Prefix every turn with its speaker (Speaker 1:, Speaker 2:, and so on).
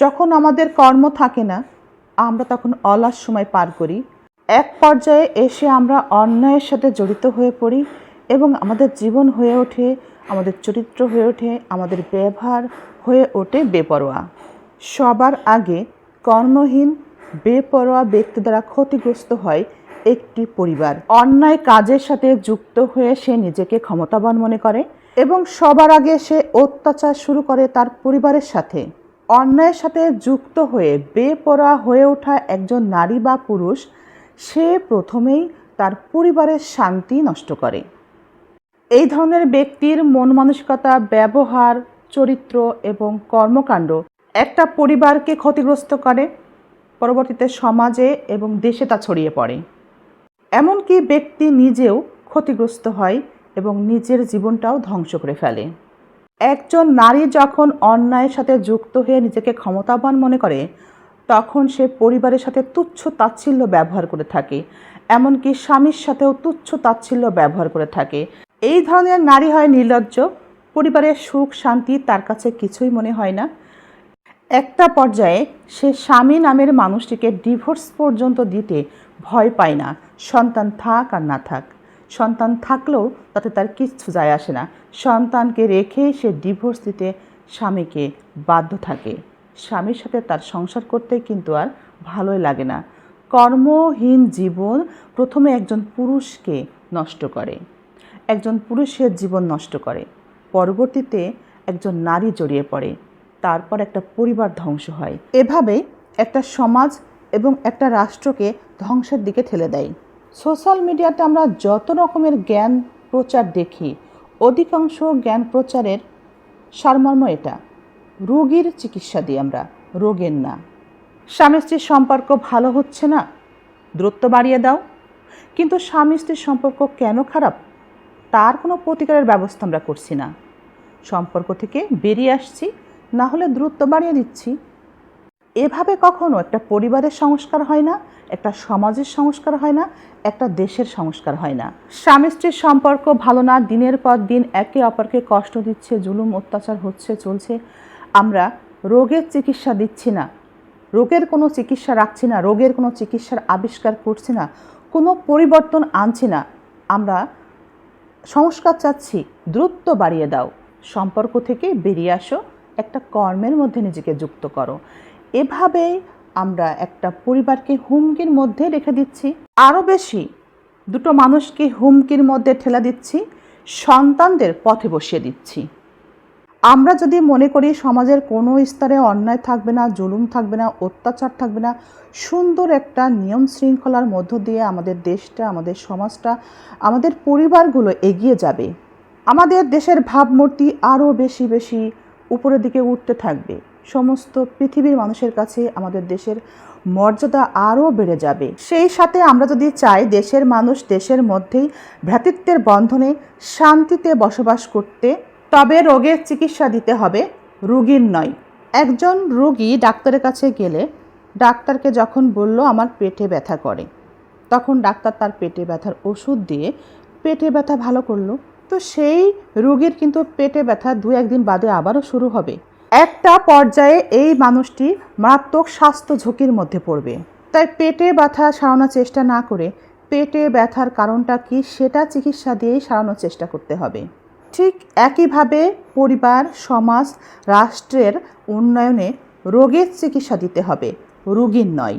Speaker 1: যখন আমাদের কর্ম থাকে না, আমরা তখন অলস সময় পার করি। এক পর্যায়ে এসে আমরা অন্যায়ের সাথে জড়িত হয়ে পড়ি এবং আমাদের জীবন হয়ে ওঠে, আমাদের চরিত্র হয়ে ওঠে, আমাদের ব্যবহার হয়ে ওঠে বেপরোয়া। সবার আগে কর্মহীন, বেপরোয়া ব্যক্তি দ্বারা ক্ষতিগ্রস্ত হয় একটি পরিবার। অন্যায় কাজের সাথে যুক্ত হয়ে সে নিজেকে ক্ষমতাবান মনে করে এবং সবার আগে সে অত্যাচার শুরু করে তার পরিবারের সাথে। অন্যায়ের সাথে যুক্ত হয়ে বেপরোয়া হয়ে ওঠা একজন নারী বা পুরুষ, সে প্রথমেই তার পরিবারের শান্তি নষ্ট করে। এই ধরনের ব্যক্তির মন মানসিকতা, ব্যবহার, চরিত্র এবং কর্মকাণ্ড একটা পরিবারকে ক্ষতিগ্রস্ত করে, পরবর্তীতে সমাজে এবং দেশে তা ছড়িয়ে পড়ে। এমনকি ব্যক্তি নিজেও ক্ষতিগ্রস্ত হয় এবং নিজের জীবনটাও ধ্বংস করে ফেলে। একজন নারী যখন অন্যায়ের সাথে যুক্ত হয়ে নিজেকে ক্ষমতাবান মনে করে, তখন সে পরিবারের সাথে তুচ্ছ তাচ্ছিল্য ব্যবহার করে থাকে, এমনকি স্বামীর সাথেও তুচ্ছ তাচ্ছিল্য ব্যবহার করে থাকে। এই ধরনের নারী হয় নির্লজ্জ পরিবারের সুখ, শান্তি তার কাছে কিছুই মনে হয় না। একটা পর্যায়ে সে স্বামী নামের মানুষটিকে ডিভোর্স পর্যন্ত দিতে ভয় পায় না, সন্তান থাক আর না থাক। সন্তান থাকলেও তাতে তার কিচ্ছু যায় আসে না। সন্তানকে রেখে সে ডিভোর্স দিতে স্বামীকে বাধ্য থাকে। স্বামীর সাথে তার সংসার করতে কিন্তু আর ভালোই লাগে না। কর্মহীন জীবন প্রথমে একজন পুরুষকে নষ্ট করে। একজন পুরুষের জীবন নষ্ট করে। পরবর্তীতে একজন নারী জড়িয়ে পড়ে। তারপর একটা পরিবার ধ্বংস হয়। এভাবে একটা সমাজ এবং একটা রাষ্ট্রকে ধ্বংসের দিকে ঠেলে দেয়। সোশ্যাল মিডিয়াতে আমরা যত রকমের জ্ঞান প্রচার দেখি, অধিকাংশ জ্ঞান প্রচারের সারমর্ম এটা। রোগীর চিকিৎসা দিই আমরা, রোগের না। স্বামী স্ত্রীর সম্পর্ক ভালো হচ্ছে না, দূরত্ব বাড়িয়ে দাও। কিন্তু স্বামী স্ত্রীর সম্পর্ক কেন খারাপ? তার কোনো প্রতিকারের ব্যবস্থা আমরা করছি না। সম্পর্ক থেকে বেরিয়ে আসছি, না হলে দূরত্ব বাড়িয়ে দিচ্ছি। এভাবে কখনো একটা পরিবারের সংস্কার হয় না, একটা সমাজের সংস্কার হয় না, একটা দেশের সংস্কার হয় না। স্বামী স্ত্রীর সম্পর্ক ভালো না, দিনের পর দিন একে অপরকে কষ্ট দিচ্ছে, জুলুম, অত্যাচার হচ্ছে, চলছে। আমরা রোগের চিকিৎসা দিচ্ছি না, রোগের কোনো চিকিৎসা রাখছি না, রোগের কোনো চিকিৎসার আবিষ্কার করছি না, কোনো পরিবর্তন আনছি না। আমরা সংস্কার চাচ্ছি, দ্রুত বাড়িয়ে দাও। সম্পর্ক থেকে বেরিয়ে আসো, একটা কর্মের মধ্যে নিজেকে যুক্ত করো। এভাবেই আমরা একটা পরিবারকে হুমকির মধ্যে রেখে দিচ্ছি। আরও বেশি, দুটো মানুষকে হুমকির মধ্যে ঠেলা দিচ্ছি, সন্তানদের পথে বসিয়ে দিচ্ছি। আমরা যদি মনে করি সমাজের কোনো স্তরে অন্যায় থাকবে না, জুলুম থাকবে না, অত্যাচার থাকবে না, সুন্দর একটা নিয়ম শৃঙ্খলার মধ্য দিয়ে আমাদের দেশটা, আমাদের সমাজটা, আমাদের পরিবারগুলো এগিয়ে যাবে। আমাদের দেশের ভাবমূর্তি আরও বেশি বেশি উপরের দিকে উঠতে থাকবে। সমস্ত পৃথিবীর মানুষের কাছে আমাদের দেশের মর্যাদা আরও বেড়ে যাবে। সেই সাথে আমরা যদি চাই দেশের মানুষ দেশের মধ্যেই ভ্রাতৃত্বের বন্ধনে শান্তিতে বসবাস করতে, তবে রোগের চিকিৎসা দিতে হবে, রুগীর নয়। একজন রুগী ডাক্তারের কাছে গেলে ডাক্তারকে যখন বলল, আমার পেটে ব্যথা করে, তখন ডাক্তার তার পেটে ব্যথার ওষুধ দিয়ে পেটে ব্যথা ভালো করল। তো সেই রোগীর কিন্তু পেটে ব্যথা দু একদিন বাদে আবারও শুরু হবে। একটা পর্যায়ে এই মানুষটি মারাত্মক স্বাস্থ্য ঝুঁকির মধ্যে পড়বে। তাই পেটে ব্যথা সারানোর চেষ্টা না করে পেটে ব্যথার কারণটা কি সেটা চিকিৎসা দিয়েই সারানোর চেষ্টা করতে হবে। ঠিক একইভাবে পরিবার, সমাজ, রাষ্ট্রের উন্নয়নে রোগের চিকিৎসা দিতে হবে, রোগীর নয়।